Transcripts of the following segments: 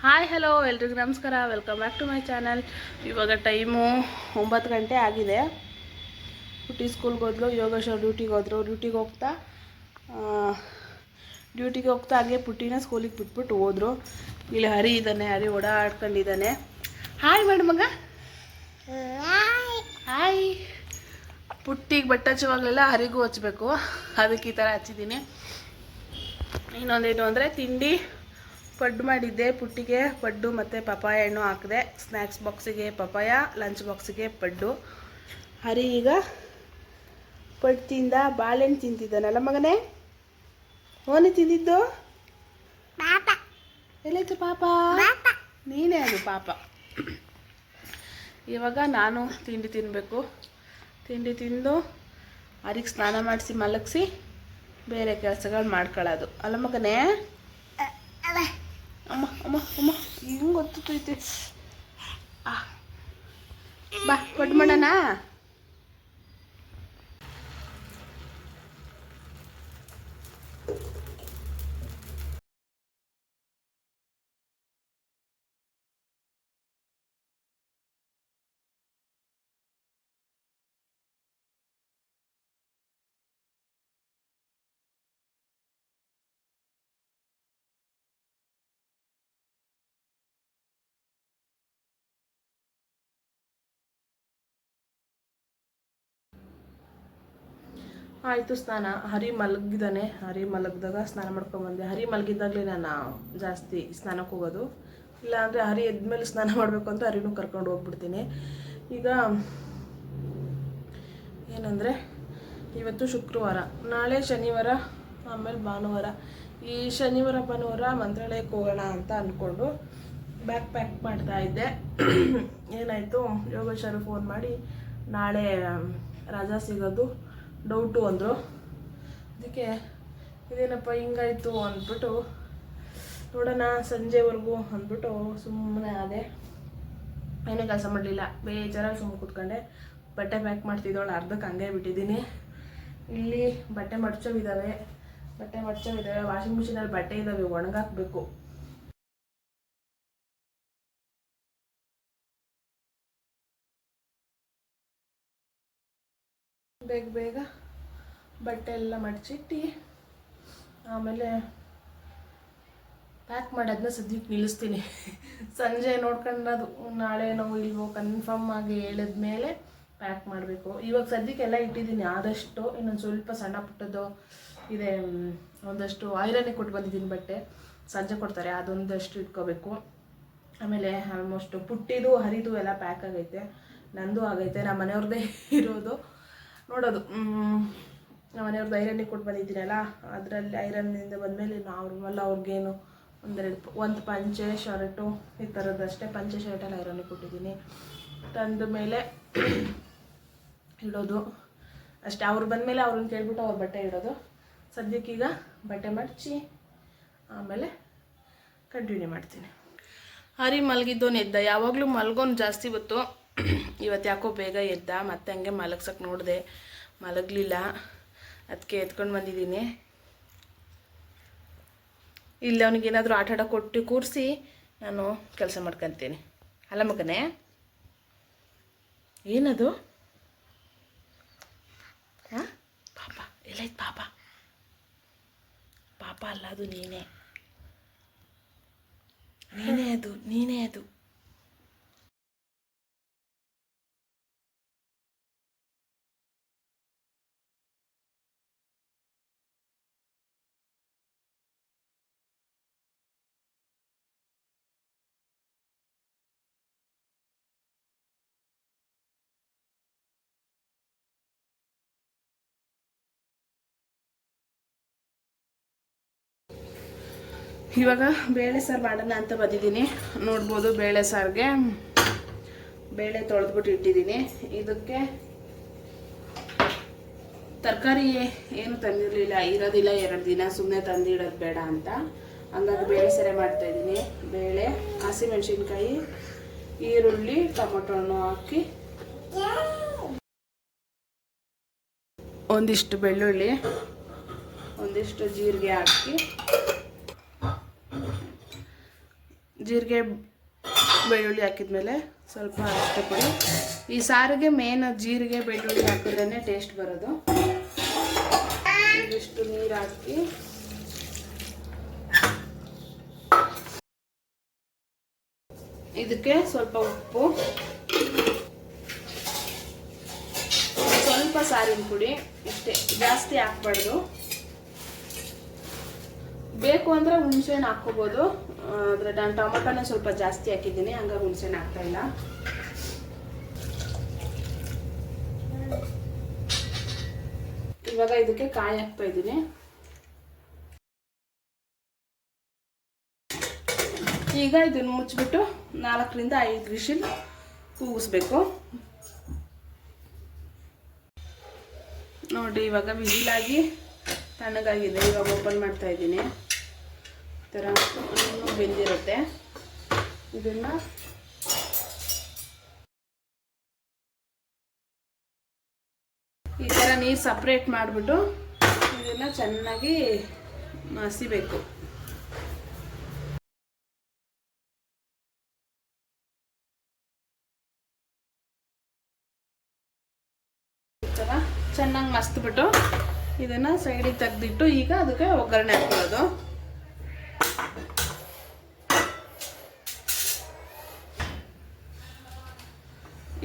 Hi, hello, ಎಲ್ರಿಗೂ ನಮಸ್ಕಾರ. Welcome back to my channel ಇವಾಗ ಟೈಮು ಒಂಬತ್ತು ಗಂಟೆ ಆಗಿದೆ. ಪುಟ್ಟಿ ಸ್ಕೂಲ್ಗೆ ಹೋದ್ಲು ಯೋಗ ಶೋ ಡ್ಯೂಟಿಗೆ ಹೋದ್ರು. ಡ್ಯೂಟಿಗೆ ಹೋಗ್ತಾ ಡ್ಯೂಟಿಗೆ ಹೋಗ್ತಾ ಹಾಗೆ ಪುಟ್ಟಿನ ಸ್ಕೂಲಿಗೆ ಬಿಟ್ಬಿಟ್ಟು ಹೋದ್ರು. ಇಲ್ಲಿ ಹರಿ ಇದ್ದಾನೆ ಹರಿ ಓಡಾಡ್ಕೊಂಡಿದ್ದಾನೆ ಹಾಯ್ ಮೇಡಮ್ ಮಗ. ಹಾಯ್ ಪುಟ್ಟಿಗೆ ಬಟ್ಟೆ ಹಚ್ಚುವಾಗಲೆಲ್ಲ ಹರಿಗೂ ಹಚ್ಚಬೇಕು ಅದಕ್ಕೆ ಈ ಥರ ಹಚ್ಚಿದ್ದೀನಿ. ಇನ್ನೊಂದೇನು ಅಂದರೆ, ತಿಂಡಿ. ಪಡ್ಡು ಮಾಡಿದ್ದೆ ಪುಟ್ಟಿಗೆ ಪಡ್ಡು ಮತ್ತು ಪಪಾಯ ಹಣ್ಣು ಹಾಕಿದೆ. ಸ್ನ್ಯಾಕ್ಸ್ ಬಾಕ್ಸಿಗೆ ಪಪಾಯ ಲಂಚ್ ಬಾಕ್ಸಿಗೆ ಪಡ್ಡು. ಹರಿ ಈಗ ಪಡ್ಡು ತಿಂದ ಬಾಳೆಹಣ್ಣು ತಿಂತಿದ್ದಾನಲ್ಲ ಮಗನೇ? ಓನಿ ತಿಂದಿದ್ದು? ಎಲ್ಲಾಯ್ತು ಪಾಪ? ನೀನೇ ಅದು ಪಾಪ. ಇವಾಗ ನಾನು ತಿಂಡಿ ತಿನ್ನಬೇಕು ತಿಂಡಿ ತಿಂದು ಹರಿಗೆ ಸ್ನಾನ ಮಾಡಿಸಿ ಮಲಗಿಸಿ ಬೇರೆ ಕೆಲಸಗಳು ಮಾಡ್ಕೊಳ್ಳೋದು ಅಲ್ಲ ಮಗನೇ? ಅಮ್ಮ ಅಮ್ಮ ಅಮ್ಮ ಹಿಂಗೆ ಗೊತ್ತೈತೆ. ಬಾ ಪಡ್ಡು ಮಾಡೋಣ ಆಯಿತು, ಸ್ನಾನ. ಹರಿ ಮಲಗಿದ್ದಾನೆ. ಹರಿ ಮಲಗಿದಾಗ ಸ್ನಾನ ಮಾಡ್ಕೊಂಬಂದೆ ಹರಿ ಮಲಗಿದ್ದಾಗಲೇ ನಾನು ಜಾಸ್ತಿ ಸ್ನಾನಕ್ಕೆ ಹೋಗೋದು. ಇಲ್ಲಾಂದರೆ ಹರಿ ಎದ್ಮೇಲೆ ಸ್ನಾನ ಮಾಡಬೇಕು ಅಂತ ಹರಿನೂ ಕರ್ಕೊಂಡು ಹೋಗ್ಬಿಡ್ತೀನಿ. ಈಗ ಏನಂದರೆ, ಇವತ್ತು ಶುಕ್ರವಾರ. ನಾಳೆ ಶನಿವಾರ, ಆಮೇಲೆ ಭಾನುವಾರ. ಈ ಶನಿವಾರ, ಭಾನುವಾರ ಮಂತ್ರಾಲಯಕ್ಕೆ ಹೋಗೋಣ ಅಂತ ಅಂದ್ಕೊಂಡು ಬ್ಯಾಗ್ ಪ್ಯಾಕ್ ಮಾಡ್ತಾ ಇದ್ದೆ. ಏನಾಯಿತು, ಯೋಗೇಶ್ವರ ಫೋನ್ ಮಾಡಿ ನಾಳೆ ರಜಾ ಸಿಗೋದು. ಡೌಟು ಅಂದರು. ಅದಕ್ಕೆ ಇದೇನಪ್ಪ ಹಿಂಗಾಯಿತು ಅಂದ್ಬಿಟ್ಟು, ನೋಡೋಣ ಸಂಜೆವರೆಗೂ ಅಂದ್ಬಿಟ್ಟು ಸುಮ್ಮನೆ ಅದೇ ಏನೂ ಕೆಲಸ ಮಾಡಲಿಲ್ಲ ಬೇಜಾರಾಗಿ ಸುಮ್ಮನೆ ಕೂತ್ಕೊಂಡೆ. ಬಟ್ಟೆ ಪ್ಯಾಕ್ ಮಾಡ್ತಿದ್ದವಳು ಅರ್ಧಕ್ಕೆ ಹಂಗೆ ಬಿಟ್ಟಿದ್ದೀನಿ. ಇಲ್ಲಿ ಬಟ್ಟೆ ಮಡ್ಚೋವಿದ್ದಾವೆ ಬಟ್ಟೆ ಮಡ್ಚೋವಿದ್ದಾವೆ ವಾಷಿಂಗ್ ಮಿಷಿನಲ್ಲಿ ಬಟ್ಟೆ ಇದ್ದಾವೆ ಒಣಗಾಕ್ಬೇಕು. ಬೇಗ ಬೇಗ ಬಟ್ಟೆ ಎಲ್ಲ ಮಡಚಿಟ್ಟು, ಆಮೇಲೆ ಪ್ಯಾಕ್ ಮಾಡೋದನ್ನ ಸದ್ಯಕ್ಕೆ ನಿಲ್ಲಿಸ್ತೀನಿ. ಸಂಜೆ ನೋಡ್ಕೊಂಡದು ನಾಳೆ ನಾವು ಇಲ್ವೋ ಕನ್ಫರ್ಮ್ ಆಗಿ ಹೇಳಿದ ಮೇಲೆ ಪ್ಯಾಕ್ ಮಾಡಬೇಕು. ಇವಾಗ ಸದ್ಯಕ್ಕೆಲ್ಲ ಇಟ್ಟಿದ್ದೀನಿ, ಆದಷ್ಟು ಇನ್ನೊಂದು ಸ್ವಲ್ಪ ಸಣ್ಣ ಪುಟ್ಟದ್ದು ಇದೆ ಒಂದಷ್ಟು ಐರನ್ನೇ ಕೊಟ್ಟು ಬಂದಿದ್ದೀನಿ ಬಟ್ಟೆ. ಸಂಜೆ ಕೊಡ್ತಾರೆ, ಅದೊಂದಷ್ಟು ಇಟ್ಕೋಬೇಕು. ಆಮೇಲೆ ಆಲ್ಮೋಸ್ಟು ಪುಟ್ಟಿದು, ಹರಿದು ಎಲ್ಲ ಪ್ಯಾಕ್ ಆಗೈತೆ. ನಂದು ಆಗೈತೆ ನಮ್ಮ ಮನೆಯವ್ರದ್ದೇ ಇರೋದು. ನೋಡೋದು. ನಮ್ಮ ಮನೆಯವ್ರದ್ದು ಐರನ್ನಿಗೆ ಕೊಟ್ಟು ಬಂದಿದ್ದೀರಲ್ಲ, ಅದರಲ್ಲಿ ಐರನ್ನಿಂದ ಬಂದಮೇಲೆ ನಾರ್ಮಲ್ ಅವ್ರಿಗೇನು ಒಂದೆರಡು ಒಂದು ಪಂಚೆ ಶರ್ಟು ಈ ಥರದ್ದಷ್ಟೇ ಪಂಚೆ ಶರ್ಟಲ್ಲಿ ಐರನ್ನಿಗೆ ಕೊಟ್ಟಿದ್ದೀನಿ ತಂದ ಮೇಲೆ ಇಡೋದು ಅಷ್ಟೇ. ಅವ್ರು ಬಂದಮೇಲೆ ಅವ್ರನ್ನ ಕೇಳ್ಬಿಟ್ಟು ಅವ್ರ ಬಟ್ಟೆ ಇಡೋದು. ಸದ್ಯಕ್ಕೀಗ ಬಟ್ಟೆ ಮಡಚಿ ಆಮೇಲೆ ಕಂಟಿನ್ಯೂ ಮಾಡ್ತೀನಿ. ಹರಿ ಮಲಗಿದ್ದೋನು ಎದ್ದ ಯಾವಾಗಲೂ ಮಲ್ಗೋನು ಜಾಸ್ತಿ ಹೊತ್ತು ಇವತ್ತು ಯಾಕೋ ಬೇಗ ಎದ್ದ, ಮತ್ತೆ ಹಂಗೆ ಮಲಗ್ಸಕ್ಕೆ ನೋಡಿದೆ. ಮಲಗಲಿಲ್ಲ. ಅದಕ್ಕೆ ಎತ್ಕೊಂಡು ಬಂದಿದ್ದೀನಿ. ಇಲ್ಲಿ ಅವನಿಗೇನಾದರೂ ಆಟ ಆಡೋ ಕೊಟ್ಟು ಕೂರಿಸಿ ನಾನು ಕೆಲಸ ಮಾಡ್ಕೊತೀನಿ. ಅಲ್ಲ ಮಗನೇ? ಏನದು? ಹಾಂ? ಪಾಪ ಎಲ್ಲೈತೆ ಪಾಪ? ಪಾಪ ಅಲ್ಲ ಅದು ನೀನೇ. ನೀನೇ ಅದು ನೀನೇ ಅದು. ಇವಾಗ ಬೇಳೆ ಸಾರು ಮಾಡೋಣ ಅಂತ ಬಂದಿದ್ದೀನಿ. ನೋಡ್ಬೋದು ಬೇಳೆ ಸಾರಿಗೆ. ಬೇಳೆ ತೊಳೆದ್ಬಿಟ್ಟು ಇಟ್ಟಿದ್ದೀನಿ. ಇದಕ್ಕೆ ತರಕಾರಿ ಏನು ತಂದಿರಲಿಲ್ಲ, ಇರೋದಿಲ್ಲ ಎರಡು ದಿನ ಸುಮ್ಮನೆ ತಂದಿಡೋದು ಬೇಡ ಅಂತ. ಹಂಗಾಗಿ ಬೇಳೆ ಸರಿ ಮಾಡ್ತಾ ಇದ್ದೀನಿ. ಬೇಳೆ, ಹಸಿಮೆಣಸಿನ್ಕಾಯಿ, ಈರುಳ್ಳಿ ಟೊಮೊಟೊ ಹಣ್ಣು ಹಾಕಿ. ಒಂದಿಷ್ಟು ಬೆಳ್ಳುಳ್ಳಿ, ಒಂದಿಷ್ಟು ಜೀರಿಗೆ ಹಾಕಿ. ಜೀರಿಗೆ ಬೆಳ್ಳುಳ್ಳಿ ಹಾಕಿದ್ಮೇಲೆ ಸ್ವಲ್ಪ ಅಷ್ಟೇ ಪುಡಿ. ಈ ಸಾರಿಗೆ ಮೇನ್ ಜೀರಿಗೆ ಬೆಳ್ಳುಳ್ಳಿ ಹಾಕಿದ್ರೇ ಟೇಸ್ಟ್ ಬರೋದು. ಇದಿಷ್ಟು ನೀರು ಹಾಕಿ. ಇದಕ್ಕೆ ಸ್ವಲ್ಪ ಉಪ್ಪು. ಸ್ವಲ್ಪ ಸಾರಿನ ಪುಡಿ. ಇಷ್ಟೇ, ಜಾಸ್ತಿ ಹಾಕ್ಬಾರ್ದು. ಬೇಕು ಅಂದರೆ ಹುಣ್ಸೆನ ಹಾಕ್ಕೋಬೋದು. ಆದರೆ ನಾನು ಟೊಮೆಟೊನ ಸ್ವಲ್ಪ ಜಾಸ್ತಿ ಹಾಕಿದ್ದೀನಿ, ಹಂಗಾಗಿ ಹುಣ್ಸೆನ ಹಾಕ್ತಾ ಇಲ್ಲ. ಇವಾಗ ಇದಕ್ಕೆ ಕಾಯಿ ಹಾಕ್ತಾ ಇದ್ದೀನಿ. ಈಗ ಇದನ್ನು ಮುಚ್ಚಿಬಿಟ್ಟು ನಾಲ್ಕರಿಂದ ಐದು ವಿಷಿಲ್ ಕೂಗಿಸ್ಬೇಕು. ನೋಡಿ, ಇವಾಗ ವಿಜಿಲಾಗಿ ತಣ್ಣಗಾಗಿದೆ. ಇವಾಗ ಓಪನ್ ಮಾಡ್ತಾ ಇದ್ದೀನಿ. ಥರ ಬೆಂದಿರುತ್ತೆ. ಇದನ್ನು ಈ ಥರ ನೀರು ಸಪ್ರೇಟ್ ಮಾಡಿಬಿಟ್ಟು ಇದನ್ನು ಚೆನ್ನಾಗಿ ಮಸಿಬೇಕು ಈ ಚೆನ್ನಾಗಿ ಮಸ್ತ್ಬಿಟ್ಟು ಇದನ್ನು ಸೈಡಿಗೆ ತೆಗೆದಿಟ್ಟು ಈಗ ಅದಕ್ಕೆ ಒಗ್ಗರಣೆ ಹಾಕೊಳ್ಳೋದು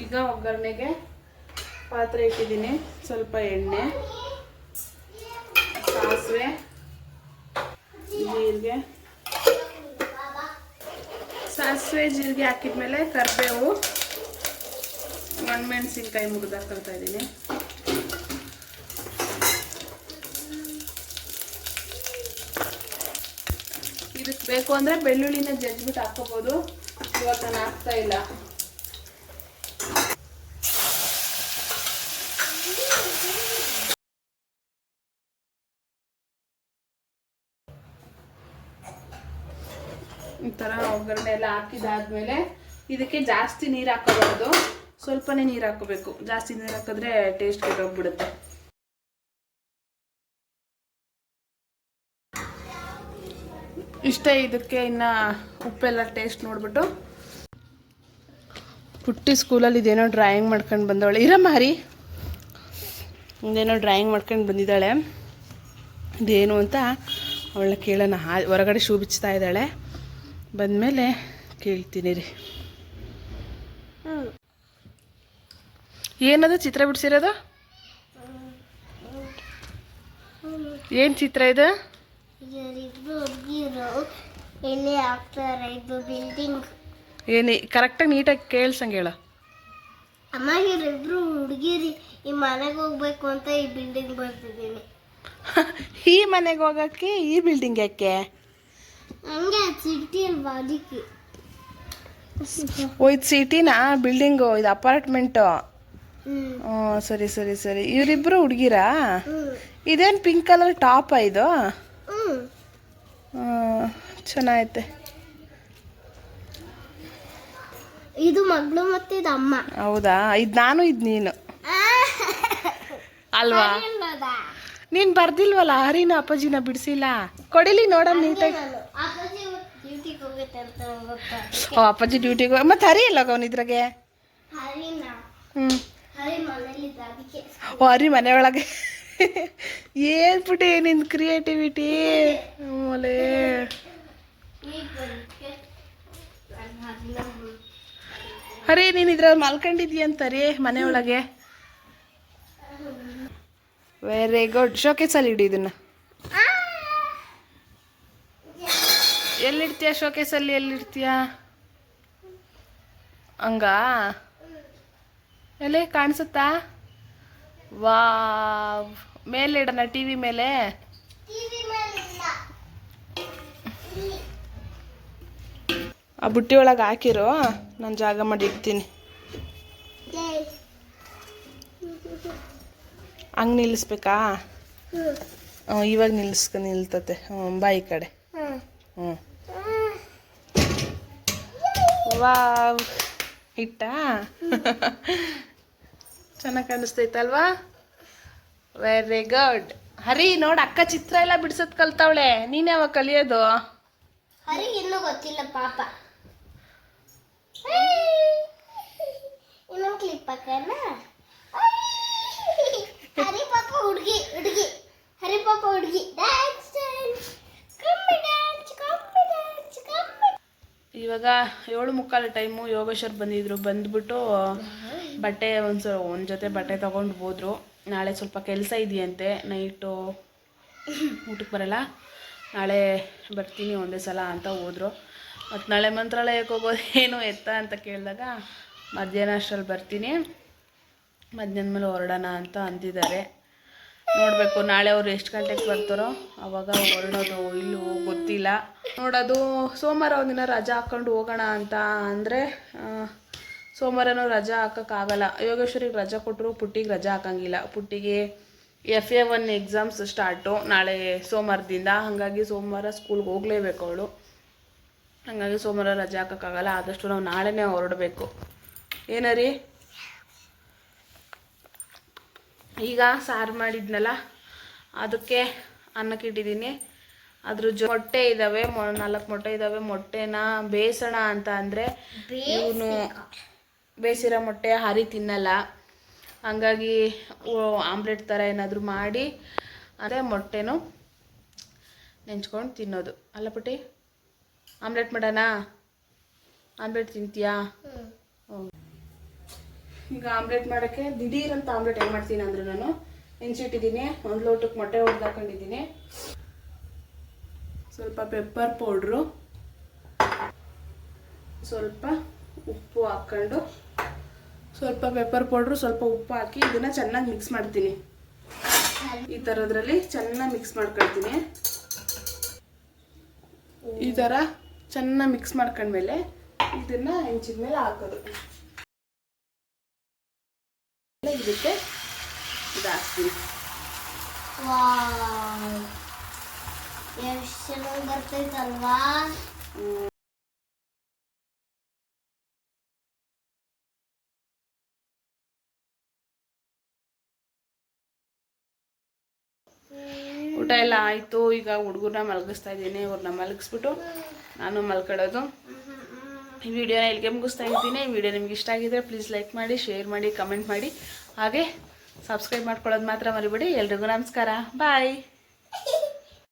ಈಗ ಒಗ್ಗರಣೆಗೆ ಪಾತ್ರೆ ಇಟ್ಟಿದ್ದೀನಿ. ಸ್ವಲ್ಪ ಎಣ್ಣೆ, ಸಾಸಿವೆ, ಜೀರಿಗೆ. ಸಾಸಿವೆ, ಜೀರಿಗೆ ಹಾಕಿದ್ಮೇಲೆ ಕರಿಬೇವು ಒಣಮೆಣಸಿನ್ಕಾಯಿ ಮುರಿದು ಹಾಕೊಳ್ತಾ ಇದ್ದೀನಿ ಇದಕ್ಕೆ ಬೇಕು ಅಂದ್ರೆ ಬೆಳ್ಳುಳ್ಳಿನ ಜಜ್ಬಿಟ್ಟು ಹಾಕೋಬೋದು. ಇವಾಗ ನಾನು ಹಾಕ್ತಾ ಇಲ್ಲ. ಈ ತರ ಒಗ್ಗರಣೆ ಎಲ್ಲ ಹಾಕಿದಾದ್ಮೇಲೆ ಇದಕ್ಕೆ ಜಾಸ್ತಿ ನೀರು ಹಾಕೋಬಾರ್ದು. ಸ್ವಲ್ಪನೇ ನೀರು ಹಾಕೋಬೇಕು. ಜಾಸ್ತಿ ನೀರು ಹಾಕಿದ್ರೆ ಟೇಸ್ಟ್ ಕೆಟ್ಟೋಗ್ಬಿಡುತ್ತೆ. ಇಷ್ಟೇ ಇದಕ್ಕೆ ಇನ್ನು ಉಪ್ಪೆಲ್ಲ ಟೇಸ್ಟ್ ನೋಡ್ಬಿಟ್ಟು. ಪುಟ್ಟಿ ಸ್ಕೂಲಲ್ಲಿ ಇದೇನೋ ಡ್ರಾಯಿಂಗ್ ಮಾಡ್ಕೊಂಡು ಬಂದವಳೆ. ಇರಮ್ಮ ಹರಿ. ಇದೇನೋ ಡ್ರಾಯಿಂಗ್ ಮಾಡ್ಕೊಂಡು ಬಂದಿದ್ದಾಳೆ. ಇದೇನು ಅಂತ ಅವಳನ್ನ ಕೇಳೋಣ. ಹೊರಗಡೆ ಶೂ ಬಿಚ್ತಾ ಇದ್ದಾಳೆ. ಬಂದಮೇಲೆ ಕೇಳ್ತೀನಿ ರೀ. ಏನದು ಚಿತ್ರ ಬಿಡಿಸಿರೋದು? ಏನು ಚಿತ್ರ ಇದು? ಇವರಿಬ್ರು ಹುಡುಗಿರು ಎಣ್ಣೆ ಹಾಕ್ತಾರೆ ಇದು ಬಿಲ್ಡಿಂಗ್ ಏನು ಕರೆಕ್ಟಾಗಿ ನೀಟಾಗಿ ಕೇಳ್ಸಂಗೆ ಹೇಳು. ಅಮ್ಮ ಇವರಿಬ್ರು ಹುಡುಗಿರಿ ಈ ಮನೆಗೆ ಹೋಗ್ಬೇಕು ಅಂತ ಈ ಬಿಲ್ಡಿಂಗ್ ಬರ್ತಿದ್ದೀನಿ ಈ ಮನೆಗೆ ಹೋಗಕ್ಕೆ ಈ ಬಿಲ್ಡಿಂಗ್ ಯಾಕೆ? ಹಂಗೆ ಸಿಟಿ ಅಲ್ವಾ ಅದಕ್ಕೆ ಓ ಇದು ಸಿಟಿನಾ ಬಿಲ್ಡಿಂಗು ಇದು ಅಪಾರ್ಟ್ಮೆಂಟು ಸರಿ ಸರಿ ಸರಿ. ಇವರಿಬ್ರು ಹುಡುಗಿರಾ? ಇದೇನು ಪಿಂಕ್ ಕಲರ್ ಟಾಪಾ ಇದು? ಚೆನ್ನಾಗೈತೆ. ಇದು ಮಗಳು ಮತ್ತೆ ಇದು ಅಮ್ಮ. ಹೌದಾ? ಇದು ನಾನು ಇದು ನೀನು. ಅಲ್ವಾ? ನೀನ್ ಬರ್ದಿಲ್ವಲ್ಲ? ಹರಿನ ಅಪ್ಪಾಜಿನ ಬಿಡಿಸಿಲ್ಲ. ಕೊಡಿಲಿ ನೋಡೋಣ ನೀಟಾಗಿ ಓ ಅಪ್ಪಾಜಿ ಡ್ಯೂಟಿಗೆ ಹೋಗಿ ಮತ್ತೆ ಹರಿ ಇಲ್ಲ ಅವನ ಇದ್ರಾಗೆ? ಹ್ಞೂ ಓ ಹರಿ ಮನೆಯೊಳಗೆ ಏನು ಪುಟಿ ನಿಂದು ಕ್ರಿಯೇಟಿವಿಟಿ ಆಮೇಲೆ ಅರೆ, ನಾನು ಇದ್ರಲ್ಲಿ ಮಲ್ಕೊಂಡಿದ್ಯಂತ ರೀ ಮನೆಯೊಳಗೆ? ವೆರಿ ಗುಡ್ ಶೋಕೇಸಲ್ಲಿ ಇಡಿ ಇದನ್ನ. ಎಲ್ಲಿಡ್ತೀಯ ಶೋಕೇಸಲ್ಲಿ ಎಲ್ಲಿಡ್ತೀಯ? ಹಂಗ? ಎಲ್ಲಿ ಕಾಣಿಸುತ್ತಾ? ವಾವ್. ಮೇಲೆ ಇಡೋಣ ಟಿ ವಿ ಮೇಲೆ. ಆ ಬುಟ್ಟಿ ಒಳಗೆ ಹಾಕಿರೋ ನಾನು ಜಾಗ ಮಾಡಿ ಇಡ್ತೀನಿ. ಹಂಗೆ ನಿಲ್ಲಿಸ್ಬೇಕಾ ಹ್ಞೂ ಇವಾಗ ನಿಲ್ಲಿಸ್ಕ ನಿಲ್ತತೆ. ಹ್ಞೂ ಬಾಯಿ ಕಡೆ. ಹ್ಞೂ ವಾವ್. ಇಟ್ಟ? ಚೆನ್ನಾಗಿ ಕಾಣಿಸ್ತೈತಲ್ವಾ? ವೆರಿ ಗುಡ್ ಹರಿ ನೋಡ್ ಅಕ್ಕ ಚಿತ್ರ ಎಲ್ಲ ಬಿಡ್ಸೋದ್ ಕಲ್ತಾವಳೆ. ನೀನ್ ಯಾವಾಗ ಕಲಿಯೋದು? ಹರಿ ಇನ್ನು ಗೊತ್ತಿಲ್ಲ ಪಾಪ. ಕ್ಲಿಪ್ ಹರಿ ಪಾಪ ಹುಡುಗಿ ಇವಾಗ ಏಳು ಮುಕ್ಕಾಲು ಟೈಮು ಯೋಗೇಶ್ವರ್ ಬಂದಿದ್ರು. ಬಂದ್ಬಿಟ್ಟು ಬಟ್ಟೆ ಒಂದು ಒಂದು ಜೊತೆ ಬಟ್ಟೆ ತಗೊಂಡು ಹೋದ್ರು. ನಾಳೆ ಸ್ವಲ್ಪ ಕೆಲಸ ಇದೆಯಂತೆ ನೈಟು ಊಟಕ್ಕೆ ಬರಲ್ಲ. ನಾಳೆ ಬರ್ತೀನಿ ಒಂದೇ ಸಲ ಅಂತ ಹೋದರು. ಮತ್ತು ನಾಳೆ ಮಂತ್ರಾಲಯಕ್ಕೆ ಹೋಗೋದು ಏನು ಎತ್ತ ಅಂತ ಕೇಳಿದಾಗ, ಮಧ್ಯಾಹ್ನ ಅಷ್ಟರಲ್ಲಿ ಬರ್ತೀನಿ. ಮಧ್ಯಾಹ್ನ ಮೇಲೆ ಹೊರಡೋಣ ಅಂತ ಅಂದಿದ್ದಾರೆ. ನೋಡಬೇಕು, ನಾಳೆ ಅವ್ರು ಎಷ್ಟು ಗಂಟೆಗೆ ಬರ್ತಾರೋ ಆವಾಗ ಹೊರಡೋದು ಇಲ್ಲೂ ಗೊತ್ತಿಲ್ಲ. ನೋಡೋದು, ಸೋಮವಾರ ಒಂದಿನ ರಜಾ ಹಾಕ್ಕೊಂಡು ಹೋಗೋಣ ಅಂತ ಅಂದರೆ ಸೋಮವಾರನೂ ರಜಾ ಹಾಕೋಕ್ಕಾಗಲ್ಲ. ಯೋಗೇಶ್ವರಿಗೆ ರಜಾ ಕೊಟ್ಟರು ಪುಟ್ಟಿಗೆ ರಜಾ ಹಾಕಂಗಿಲ್ಲ. ಪುಟ್ಟಿಗೆ F A one exams start ನಾಳೆ ಸೋಮವಾರದಿಂದ. ಹಾಗಾಗಿ ಸೋಮವಾರ ಸ್ಕೂಲ್ಗೆ ಹೋಗಲೇಬೇಕು ಅವಳು. ಹಾಗಾಗಿ ಸೋಮವಾರ ರಜೆ ಹಾಕೋಕ್ಕಾಗಲ್ಲ. ಆದಷ್ಟು ನಾವು ನಾಳೆನೇ ಹೊರಡಬೇಕು. ಏನರಿ? ಈಗ ಸಾರು ಮಾಡಿದ್ನಲ್ಲ ಅದಕ್ಕೆ ಅನ್ನಕ್ಕೆ ಇಟ್ಟಿದ್ದೀನಿ. ಅದ್ರ ಜೊ ಮೊಟ್ಟೆ ಇದ್ದಾವೆ ನಾಲ್ಕು ಮೊಟ್ಟೆ ಇದ್ದಾವೆ ಮೊಟ್ಟೆನ ಬೇಯಿಸೋಣ ಅಂತ ಅಂದರೆ ಇವನು ಬೇಯಿಸಿರೋ ಮೊಟ್ಟೆ ಹರಿ ತಿನ್ನಲ್ಲ. ಹಂಗಾಗಿ ಆಮ್ಲೆಟ್ ಥರ ಏನಾದರೂ ಮಾಡಿ ಅದೇ ಮೊಟ್ಟೆನೂ ನೆಂಚ್ಕೊಂಡು ತಿನ್ನೋದು. ಅಲ್ಲ ಪುಟ್ಟಿ ಆಮ್ಲೆಟ್ ಮಾಡೋಣ ಆಮ್ಲೆಟ್ ತಿಂತೀಯಾ? ಈಗ ಆಮ್ಲೆಟ್ ಮಾಡೋಕ್ಕೆ ದಿಢೀರಂತ ಆಮ್ಲೆಟ್ ಏನು ಮಾಡ್ತೀನಿ ಅಂದರೆ ನಾನು. ನೆನ್ಸಿಟ್ಟಿದ್ದೀನಿ ಒಂದು ಲೋಟಕ್ಕೆ ಮೊಟ್ಟೆ ಹೊಡೆದಾಕೊಂಡಿದ್ದೀನಿ ಸ್ವಲ್ಪ ಪೆಪ್ಪರ್ ಪೌಡ್ರು ಸ್ವಲ್ಪ ಉಪ್ಪು ಹಾಕ್ಕೊಂಡು ಸ್ವಲ್ಪ ಪೆಪ್ಪರ್ ಪೌಡ್ರು ಸ್ವಲ್ಪ ಉಪ್ಪು ಹಾಕಿ ಇದನ್ನು ಚೆನ್ನಾಗಿ ಮಿಕ್ಸ್ ಮಾಡ್ತೀನಿ. ಈ ಥರದ್ರಲ್ಲಿ ಚೆನ್ನಾಗಿ ಮಿಕ್ಸ್ ಮಾಡ್ಕೊಳ್ತೀನಿ. ಈ ಥರ ಚೆನ್ನಾಗಿ ಮಿಕ್ಸ್ ಮಾಡ್ಕೊಂಡ್ಮೇಲೆ ಇದನ್ನು ಹೆಂಚಿದ ಮೇಲೆ ಹಾಕೋದು. ಇದಕ್ಕೆ ಇದು ಹಾಕ್ತೀನಿ. ವಾವ್. ಎಷ್ಟು ಚೆನ್ನಾಗಿ ಬರ್ತೈತಲ್ವಾ? ಊಟ ಎಲ್ಲ ಆಯಿತು, ಈಗ ಹುಡುಗರನ್ನ ಮಲಗಿಸ್ತಾ ಇದ್ದೀನಿ ಅವ್ರನ್ನ ಮಲಗಿಸ್ಬಿಟ್ಟು ನಾನು ಮಲ್ಕೊಳ್ಳೋದು. ಈ ವಿಡಿಯೋನ ಇಲ್ಲಿಗೆ ಮುಗಿಸ್ತಾ ಇದ್ದೀನಿ. ಈ ವಿಡಿಯೋ ನಿಮ್ಗೆ ಇಷ್ಟ ಆಗಿದ್ರೆ ಪ್ಲೀಸ್ ಲೈಕ್ ಮಾಡಿ ಶೇರ್ ಮಾಡಿ ಕಮೆಂಟ್ ಮಾಡಿ. ಹಾಗೆ ಸಬ್ಸ್ಕ್ರೈಬ್ ಮಾಡ್ಕೊಳ್ಳೋದು ಮಾತ್ರ ಮರಿಬೇಡಿ. ಎಲ್ರಿಗೂ ನಮಸ್ಕಾರ. ಬಾಯ್